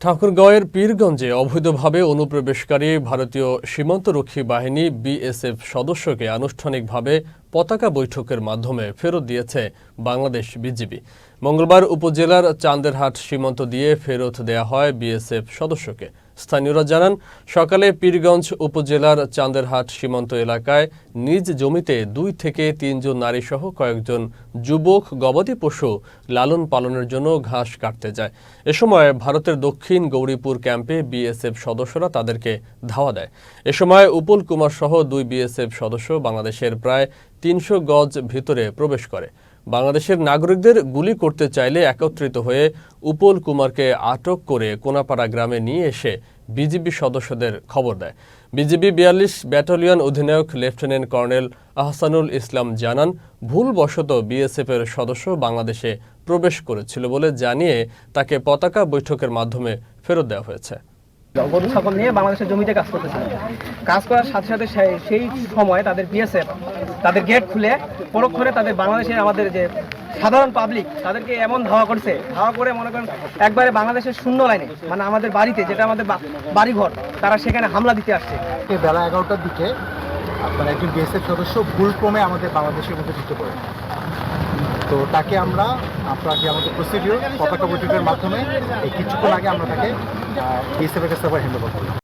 ঠাকুরগাঁওয়ের পীরগঞ্জে অবৈধভাবে অনুপ্রবেশকারী ভারতীয় সীমান্তরক্ষী বাহিনী বিএসএফ সদস্যকে আনুষ্ঠানিকভাবে পতাকা বৈঠকের মাধ্যমে ফেরত দিয়েছে বাংলাদেশ বিজিবি। মঙ্গলবার উপজেলার চান্দেরহাট সীমান্ত দিয়ে ফেরত দেয়া হয় বিএসএফ সদস্যকে। স্থানীয়রা জানান, সকালে পীরগঞ্জ উপজেলার চান্দেরহাট সীমান্ত এলাকায় নিজ জমিতে দুই থেকে তিনজন নারীসহ কয়েকজন যুবক, গবাদি পশু লালন পালনের জন্য ঘাস কাটতে যায়। এ সময় ভারতের দক্ষিণ গৌরীপুর ক্যাম্পে বিএসএফ সদস্যরা তাদেরকে ধাওয়া দেয়। এ সময় উপুল কুমার সহ দুই বিএসএফ সদস্য বাংলাদেশের প্রায় তিনশো গজ ভিতরে প্রবেশ করে। বাংলাদেশের নাগরিকদের গুলি করতে চাইলে একত্রিত হয়ে উপল কুমারকে আটক করে কোনাপাড়া গ্রামে নিয়ে এসে বিজিবি সদস্যদের খবর দেয়। বিজিবি বিয়াল্লিশ ব্যাটালিয়ন অধিনায়ক লেফটেন্যান্ট কর্নেল আহসানুল ইসলাম জানান, ভুলবশত বিএসএফের সদস্য বাংলাদেশে প্রবেশ করেছিল বলে জানিয়ে তাকে পতাকা বৈঠকের মাধ্যমে ফেরত দেওয়া হয়েছে। গরু ছাগল নিয়ে বাংলাদেশের জমিতে কাজ করতেছিল। কাজ করার সাথে সাথে সেই- সময় তাদের বিএসএফ তাদের গেট খুলে পরক্ষণে তাদের বাংলাদেশের আমাদের যে সাধারণ পাবলিক তাদেরকে এমন ধাওয়া করছে, ধাওয়া করে মনে করেন একবারে বাংলাদেশের শূন্য লাইনে মানে আমাদের বাড়িতে, যেটা আমাদের বাড়িঘর, তারা সেখানে হামলা দিতে আসছে। বেলা এগারোটার দিকে আপনার একজন বিএসএফ সদস্য ভুলক্রমে আমাদের বাংলাদেশের মধ্যে ঢুকে পড়ে তো তাকে আমরা, আপনার যে আমাদের প্রসিডিওর পতাকা বৈঠকের মাধ্যমে এই কিছুক্ষণ আগে আমরা তাকে বিএসএফের কাছে আবার হ্যান্ড ওভার করি